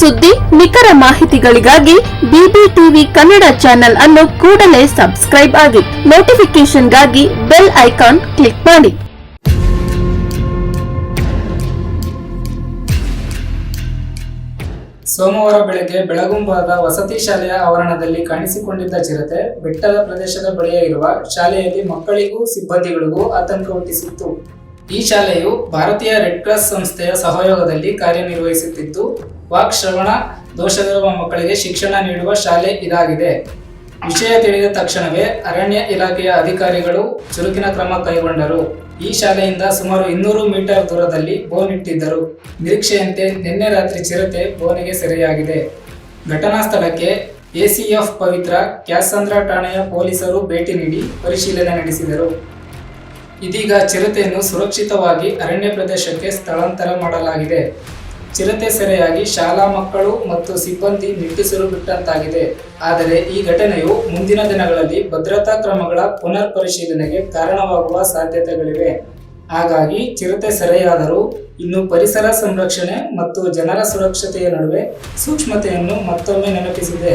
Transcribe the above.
ಸುದ್ದಿ, ನಿಖರ ಮಾಹಿತಿಗಳಿಗಾಗಿ ಬಿಬಿಟಿವಿ ಕನ್ನಡ ಚಾನೆಲ್ ಅನ್ನು ಕೂಡಲೇ ಸಬ್ಸ್ಕ್ರೈಬ್ ಆಗಿ ನೋಟಿಫಿಕೇಶನ್ಗಾಗಿ ಬೆಲ್ ಐಕಾನ್ ಕ್ಲಿಕ್ ಮಾಡಿ. ಸೋಮವಾರ ಬೆಳಗ್ಗೆ ಬೆಳಗುಂಬಾದ ವಸತಿ ಶಾಲೆಯ ಆವರಣದಲ್ಲಿ ಕಾಣಿಸಿಕೊಂಡಿದ್ದ ಚಿರತೆ ಬೆಟ್ಟದ ಪ್ರದೇಶದ ಬಳಿಯ ಇರುವ ಶಾಲೆಯಲ್ಲಿ ಮಕ್ಕಳಿಗೂ ಸಿಬ್ಬಂದಿಗಳಿಗೂ ಆತಂಕ ಹುಟ್ಟಿಸಿತ್ತು. ಈ ಶಾಲೆಯು ಭಾರತೀಯ ರೆಡ್ ಕ್ರಾಸ್ ಸಂಸ್ಥೆಯ ಸಹಯೋಗದಲ್ಲಿ ಕಾರ್ಯನಿರ್ವಹಿಸುತ್ತಿದ್ದು, ವಾಕ್ ಶ್ರವಣ ದೋಷವಿರುವ ಮಕ್ಕಳಿಗೆ ಶಿಕ್ಷಣ ನೀಡುವ ಶಾಲೆ ಇದಾಗಿದೆ. ವಿಷಯ ತಿಳಿದ ತಕ್ಷಣವೇ ಅರಣ್ಯ ಇಲಾಖೆಯ ಅಧಿಕಾರಿಗಳು ಚುರುಕಿನ ಕ್ರಮ ಕೈಗೊಂಡರು. ಈ ಶಾಲೆಯಿಂದ ಸುಮಾರು ಇನ್ನೂರು ಮೀಟರ್ ದೂರದಲ್ಲಿ ಬೋನ್ ಇಟ್ಟಿದ್ದರು. ನಿರೀಕ್ಷೆಯಂತೆ ನಿನ್ನೆ ರಾತ್ರಿ ಚಿರತೆ ಬೋನಿಗೆ ಸೆರೆಯಾಗಿದೆ. ಘಟನಾ ಸ್ಥಳಕ್ಕೆ ಎಸಿಎಫ್ ಪವಿತ್ರ ಕ್ಯಾಸಂದ್ರ ಠಾಣೆಯ ಪೊಲೀಸರು ಭೇಟಿ ನೀಡಿ ಪರಿಶೀಲನೆ ನಡೆಸಿದರು. ಇದೀಗ ಚಿರತೆಯನ್ನು ಸುರಕ್ಷಿತವಾಗಿ ಅರಣ್ಯ ಪ್ರದೇಶಕ್ಕೆ ಸ್ಥಳಾಂತರ ಮಾಡಲಾಗಿದೆ. ಚಿರತೆ ಸೆರೆಯಾಗಿ ಶಾಲಾ ಮಕ್ಕಳು ಮತ್ತು ಸಿಬ್ಬಂದಿ ನಿಟ್ಟುಸಿರು ಬಿಟ್ಟಂತಾಗಿದೆ. ಆದರೆ ಈ ಘಟನೆಯು ಮುಂದಿನ ದಿನಗಳಲ್ಲಿ ಭದ್ರತಾ ಕ್ರಮಗಳ ಪುನರ್ ಪರಿಶೀಲನೆಗೆ ಕಾರಣವಾಗುವ ಸಾಧ್ಯತೆಗಳಿವೆ. ಹಾಗಾಗಿ ಚಿರತೆ ಸೆರೆಯಾದರೂ ಇನ್ನು ಪರಿಸರ ಸಂರಕ್ಷಣೆ ಮತ್ತು ಜನರ ಸುರಕ್ಷತೆಯ ನಡುವೆ ಸೂಕ್ಷ್ಮತೆಯನ್ನು ಮತ್ತೊಮ್ಮೆ ನೆನಪಿಸಿದೆ.